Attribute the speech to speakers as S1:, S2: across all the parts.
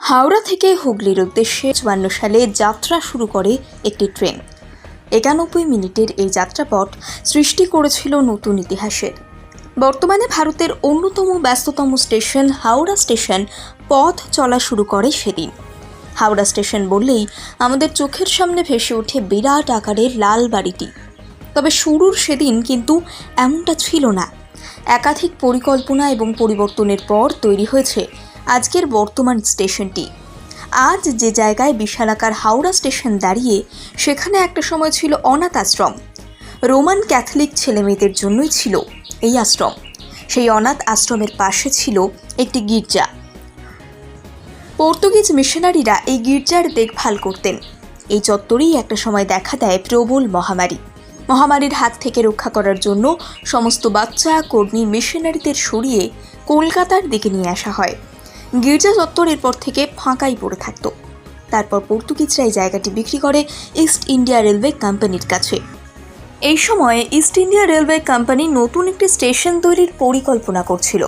S1: হাওড়া থেকে হুগলির উদ্দেশ্যে চুয়ান্ন সালে যাত্রা শুরু করে একটি ট্রেন। একানব্বই মিনিটের এই যাত্রাপথ সৃষ্টি করেছিল নতুন ইতিহাসের। বর্তমানে ভারতের অন্যতম ব্যস্ততম স্টেশন হাওড়া স্টেশন পথ চলা শুরু করে সেদিন। হাওড়া স্টেশন বললেই আমাদের চোখের সামনে ভেসে ওঠে বিরাট আকারের লাল বাড়িটি। তবে শুরুর সেদিন কিন্তু এমনটা ছিল না। একাধিক পরিকল্পনা এবং পরিবর্তনের পর তৈরি হয়েছে আজকের বর্তমান স্টেশনটি। আজ যে জায়গায় বিশালাকার হাওড়া স্টেশন দাঁড়িয়ে, সেখানে একটা সময় ছিল অনাথ আশ্রম। রোমান ক্যাথলিক ছেলেমেয়েদের জন্যই ছিল এই আশ্রম। সেই অনাথ আশ্রমের পাশে ছিল একটি গির্জা। পর্তুগিজ মিশনারিরা এই গির্জার দেখভাল করতেন। এই চত্বরেই একটা সময় দেখা দেয় প্রবল মহামারী। মহামারীর হাত থেকে রক্ষা করার জন্য সমস্ত বাচ্চা, কর্মী, মিশনারিদের সরিয়ে কলকাতার দিকে নিয়ে আসা হয়। গির্জা চত্বর এরপর থেকে ফাঁকাই পড়ে থাকত। তারপর পর্তুগিজরা এই জায়গাটি বিক্রি করে ইস্ট ইন্ডিয়া রেলওয়ে কোম্পানির কাছে। এই সময়ে ইস্ট ইন্ডিয়া রেলওয়ে কোম্পানি নতুন একটি স্টেশন তৈরির পরিকল্পনা করছিল।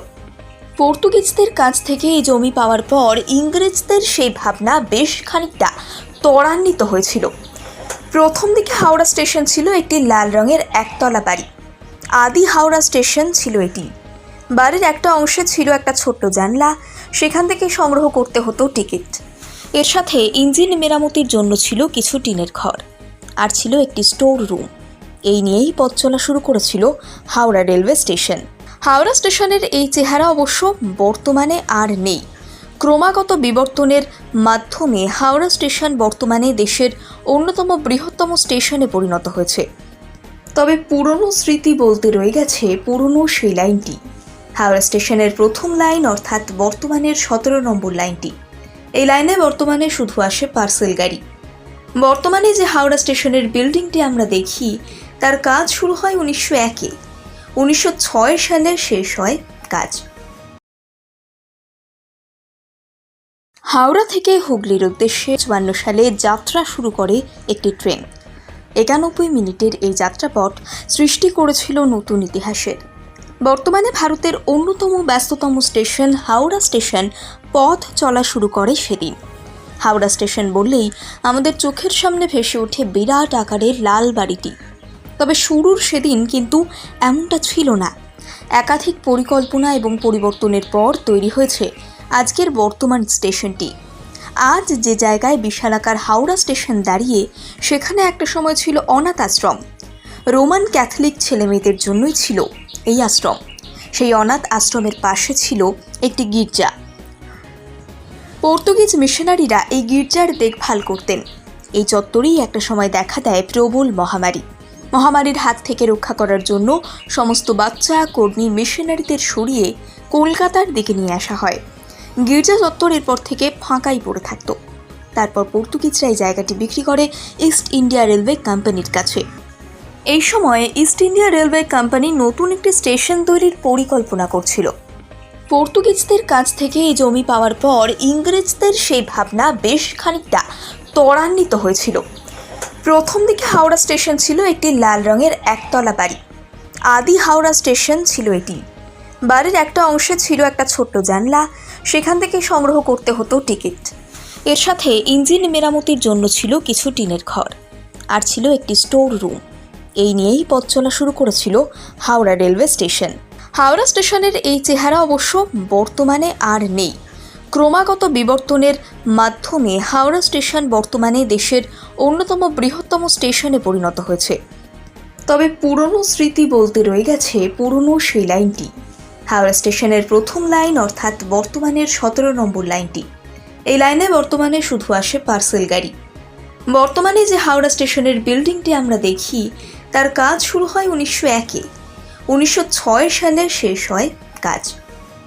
S1: পর্তুগিজদের কাছ থেকে এই জমি পাওয়ার পর ইংরেজদের সেই ভাবনা বেশ খানিকটা ত্বরান্বিত হয়েছিল। প্রথম দিকে হাওড়া স্টেশন ছিল একটি লাল রঙের একতলা বাড়ি। আদি হাওড়া স্টেশন ছিল এটি। বাড়ির একটা অংশে ছিল একটা ছোট্ট জানলা। সেখান থেকে সংগ্রহ করতে হতো টিকিট। এর সাথে ইঞ্জিন মেরামতির জন্য ছিল কিছু টিনের ঘর আর ছিল একটি স্টোর রুম। এই নিয়েই পথ চলা শুরু করেছিল হাওড়া রেলওয়ে স্টেশন। হাওড়া স্টেশনের এই চেহারা অবশ্য বর্তমানে আর নেই। ক্রমাগত বিবর্তনের মাধ্যমে হাওড়া স্টেশন বর্তমানে দেশের অন্যতম বৃহত্তম স্টেশনে পরিণত হয়েছে। তবে পুরনো স্মৃতি বলতে রয়ে গেছে পুরনো সেই লাইনটি। হাওড়া স্টেশনের প্রথম লাইন অর্থাৎ বর্তমানের সতেরো নম্বর লাইনটি। এই লাইনে বর্তমানে শুধু আসে পার্সেল গাড়ি। বর্তমানে যে হাওড়া স্টেশনের বিল্ডিংটি আমরা দেখি, তার কাজ শুরু হয় উনিশশো একে। উনিশশো ছয় সালে শেষ হয় কাজ। হাওড়া থেকে হুগলির উদ্দেশ্যে চুয়ান্ন সালে যাত্রা শুরু করে একটি ট্রেন। একানব্বই মিনিটের এই যাত্রাপথ সৃষ্টি করেছিল নতুন ইতিহাসের। বর্তমানে ভারতের অন্যতম ব্যস্ততম স্টেশন হাওড়া স্টেশন পথ চলা শুরু করে সেদিন। হাওড়া স্টেশন বললেই আমাদের চোখের সামনে ভেসে ওঠে বিরাট আকারের লাল বাড়িটি। তবে শুরুর সেদিন কিন্তু এমনটা ছিল না। একাধিক পরিকল্পনা এবং পরিবর্তনের পর তৈরি হয়েছে আজকের বর্তমান স্টেশনটি। আজ যে জায়গায় বিশালাকার হাওড়া স্টেশন দাঁড়িয়ে সেখানে একটা সময় ছিল অনাথ আশ্রম। রোমান ক্যাথলিক ছেলেমেয়েদের জন্যই ছিল এই আশ্রম। সেই অনাথ আশ্রমের পাশে ছিল একটি গির্জা। পর্তুগিজ মিশনারিরা এই গির্জার দেখভাল করতেন। এই চত্বরেই একটা সময় দেখা দেয় প্রবল মহামারী। মহামারীর হাত থেকে রক্ষা করার জন্য সমস্ত বাচ্চা, কর্মী, মিশনারিদের সরিয়ে কলকাতার দিকে নিয়ে আসা হয়। গির্জা চত্বর এরপর থেকে ফাঁকাই পড়ে থাকত। তারপর পর্তুগিজরা এই জায়গাটি বিক্রি করে ইস্ট ইন্ডিয়া রেলওয়ে কোম্পানির কাছে। এই সময়ে ইস্ট ইন্ডিয়া রেলওয়ে কোম্পানি নতুন একটি স্টেশন তৈরির পরিকল্পনা করছিল। পর্তুগিজদের কাছ থেকে এই জমি পাওয়ার পর ইংরেজদের সেই ভাবনা বেশ খানিকটা ত্বরান্বিত হয়েছিল। প্রথম দিকে হাওড়া স্টেশন ছিল একটি লাল রঙের একতলা বাড়ি। আদি হাওড়া স্টেশন ছিল এটি। বাড়ির একটা অংশে ছিল একটা ছোট্ট জানলা, সেখান থেকে সংগ্রহ করতে হতো টিকিট। এর সাথে ইঞ্জিন মেরামতির জন্য ছিল কিছু টিনের ঘর। আর ছিল একটি স্টোর রুম। এই নিয়েই পথ চলা শুরু করেছিল হাওড়া রেলওয়ে স্টেশন। হাওড়া স্টেশনের এই চেহারা অবশ্য বর্তমানে আর নেই। ক্রমাগত বিবর্তনের মাধ্যমে হাওড়া স্টেশন বর্তমানে দেশের অন্যতম বৃহত্তম স্টেশনে পরিণত হয়েছে। তবে পুরনো স্মৃতি বলতে রয়ে গেছে পুরনো সেই লাইনটি। হাওড়া স্টেশনের প্রথম লাইন অর্থাৎ বর্তমানের সতেরো নম্বর লাইনটি। এই লাইনে বর্তমানে শুধু আসে পার্সেল গাড়ি। বর্তমানে যে হাওড়া স্টেশনের বিল্ডিংটি আমরা দেখি তার কাজ শুরু হয় উনিশশো একে। উনিশশো ছয় সালে শেষ হয় কাজ।